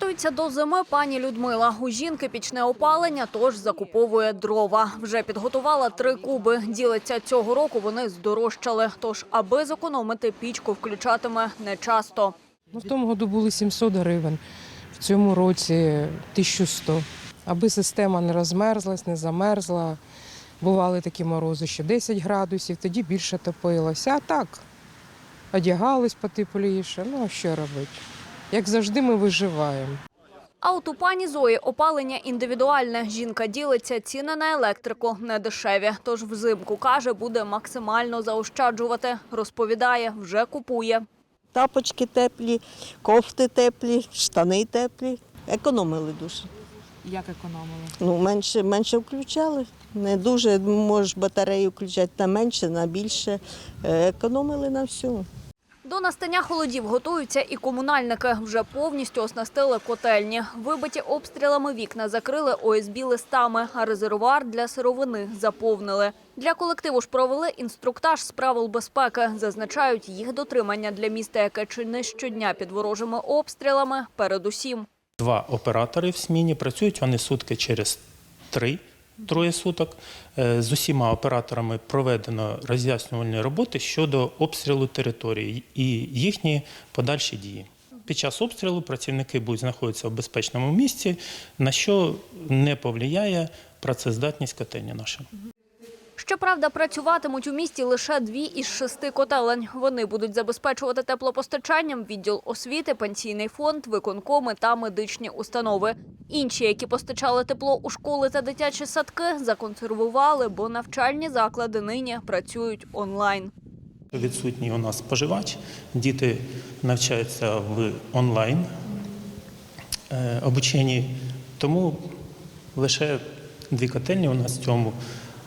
Готується до зими пані Людмила. У жінки пічне опалення, тож закуповує дрова. Вже підготувала три куби. Ділиться цього року вони здорожчали. Тож, аби зекономити, пічку включатиме нечасто. Ну, в тому году були 700 гривень, в цьому році 1100. Аби система не розмерзлась, не замерзла. Бували такі морози, що 10 градусів, тоді більше топилося. А так, одягались потепліше. Ну, а що робити? Як завжди, ми виживаємо. А от у пані Зої опалення індивідуальне. Жінка ділиться, ціни на електрику не дешеві. Тож взимку, каже, буде максимально заощаджувати. Розповідає, вже купує. Тапочки теплі, кофти теплі, штани теплі. Економили дуже. Як економили? Ну, менше, менше включали. Не дуже можеш батарею включати на менше, на більше. Е, Економили на всьому. До настання холодів готуються і комунальники. Вже повністю оснастили котельні. Вибиті обстрілами вікна закрили ОСБ листами, а резервуар для сировини заповнили. Для колективу ж провели інструктаж з правил безпеки. Зазначають їх дотримання для міста, яке чи не щодня під ворожими обстрілами, передусім. Два оператори в сміні працюють вони сутки через три. Троє суток Е, з усіма операторами проведено роз'яснювальні роботи щодо обстрілу території і їхні подальші дії. Під час обстрілу працівники будуть знаходитися в безпечному місці, на що не повлияє працездатність котельні нашої. Щоправда, працюватимуть у місті лише дві із шести котелень. Вони будуть забезпечувати теплопостачанням відділ освіти, пенсійний фонд, виконкоми та медичні установи. Інші, які постачали тепло у школи та дитячі садки, законсервували, бо навчальні заклади нині працюють онлайн. Відсутній у нас споживач, діти навчаються в онлайн е, обученні, тому лише дві котельні у нас в цьому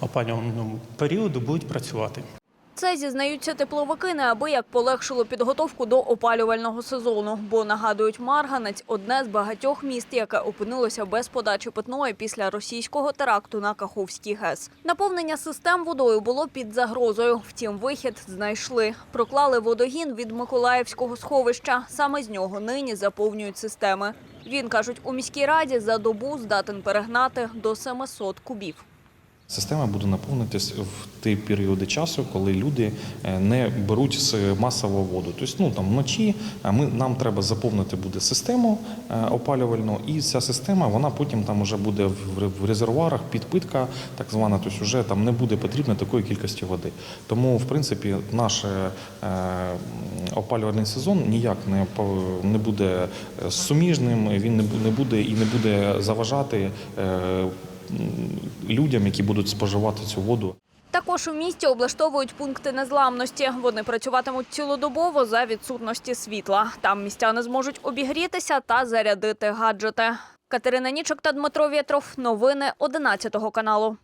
опалювальному періоду будуть працювати. Це зізнаються тепловики, неабияк полегшило підготовку до опалювального сезону. Бо нагадують, Марганець одне з багатьох міст, яке опинилося без подачі питної після російського теракту на Каховський ГЕС. Наповнення систем водою було під загрозою. Втім, вихід знайшли. Проклали водогін від Миколаївського сховища. Саме з нього нині заповнюють системи. Він кажуть, у міській раді за добу здатен перегнати до 700 кубів. Система буде наповнитись в ті періоди часу, коли люди е, не беруть з масово воду. Тобто, ну там вночі ми нам треба заповнити буде систему е, опалювальну, і ця система вона потім там вже буде в резервуарах, підпитка, так звана. Тобто, вже там не буде потрібно такої кількості води. Тому, в принципі, наш е, опалювальний сезон ніяк не не буде суміжним. Він не буде і не буде заважати. Людям, які будуть споживати цю воду. Також у місті облаштовують пункти незламності. Вони працюватимуть цілодобово за відсутності світла. Там містяни зможуть обігрітися та зарядити гаджети. Катерина Нічок та Дмитро Вєтров. Новини 11 каналу.